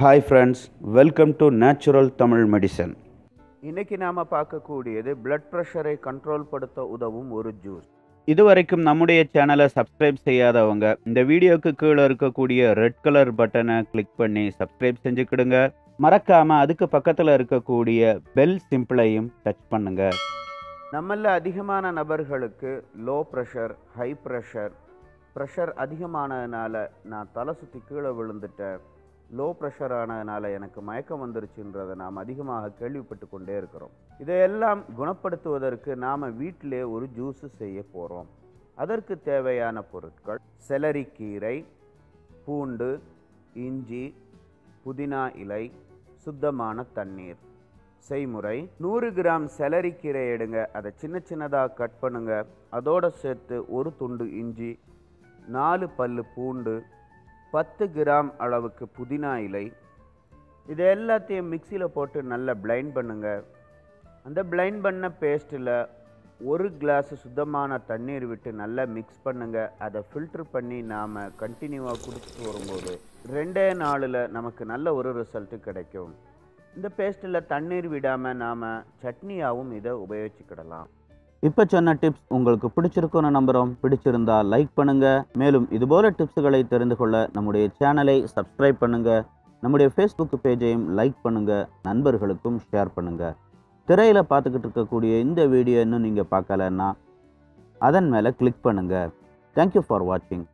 Hi friends welcome to natural Tamil medicine இன்னைக்கு நாம் பார்க்கக்கூடியது பிளட் ப்ரெஷரை கண்ட்ரோல் படுத்த உதவும் ஒரு ஜூஸ் இதுவரைக்கும் நம்முடைய சேனலை சப்ஸ்கிரைப் செய்யாதவங்க இந்த வீடியோக்கு கீழே இருக்கக்கூடிய ரெட் கலர் பட்டனை கிளிக் பண்ணி சப்ஸ்கிரைப் செஞ்சுக்கிடுங்க. மறக்காம அதுக்கு பக்கத்தில் இருக்கக்கூடிய பெல் சிம்பிளையும் டச் பண்ணுங்க. நம்மள அதிகமான நபர்களுக்கு low pressure high pressure pressure அதிகமானதுனால நான் தலை சுற்றி கீழே விழுந்துட்டேன். லோ ப்ரெஷர் ஆனதுனால எனக்கு மயக்கம் வந்துருச்சுன்றதை நாம் அதிகமாக கேள்விப்பட்டு கொண்டே இருக்கிறோம். இதையெல்லாம் குணப்படுத்துவதற்கு நாம் வீட்டிலே ஒரு ஜூஸ் செய்ய போகிறோம் அதற்கு தேவையான பொருட்கள் செலரிக்கீரை பூண்டு இஞ்சி புதினா இலை சுத்தமான தண்ணீர். செய்முறை நூறு கிராம் செலரிக்கீரை எடுங்க. அதை சின்ன சின்னதாக கட் பண்ணுங்க. அதோடு சேர்த்து ஒரு துண்டு இஞ்சி நாலு பல்லு பூண்டு பத்து கிராம் அளவுக்கு புதினா இலை. இது எல்லாத்தையும் மிக்சியில் போட்டு நல்லா பிளைண்ட் பண்ணுங்கள் அந்த பிளைண்ட் பண்ண பேஸ்ட்டில் ஒரு கிளாஸ் சுத்தமான தண்ணீர் விட்டு நல்லா மிக்ஸ் பண்ணுங்கள் அதை ஃபில்டர் பண்ணி நாம் கண்டினியூவாக கொடுத்துட்டு வரும்போது ரெண்டே நாளில் நமக்கு நல்ல ஒரு ரிசல்ட்டு கிடைக்கும். இந்த பேஸ்ட்டில் தண்ணீர் விடாமல் நாம் சட்னியாகவும் இதை உபயோகிச்சுக்கிடலாம். இப்போ சொன்ன டிப்ஸ் உங்களுக்கு பிடிச்சிருக்குன்னு நம்புகிறோம் பிடிச்சிருந்தா லைக் பண்ணுங்கள் மேலும் இதுபோல டிப்ஸுகளை தெரிந்து கொள்ள நம்முடைய சேனலை சப்ஸ்கிரைப் பண்ணுங்கள் நம்முடைய ஃபேஸ்புக் பேஜையும் லைக் பண்ணுங்கள் நண்பர்களுக்கும் ஷேர் பண்ணுங்கள் திரையில் பார்த்துக்கிட்டு இருக்கக்கூடிய இந்த வீடியோ இன்னும் நீங்கள் பார்க்கலன்னா அதன் மேலே கிளிக் பண்ணுங்கள் தேங்க்யூ ஃபார் வாட்சிங்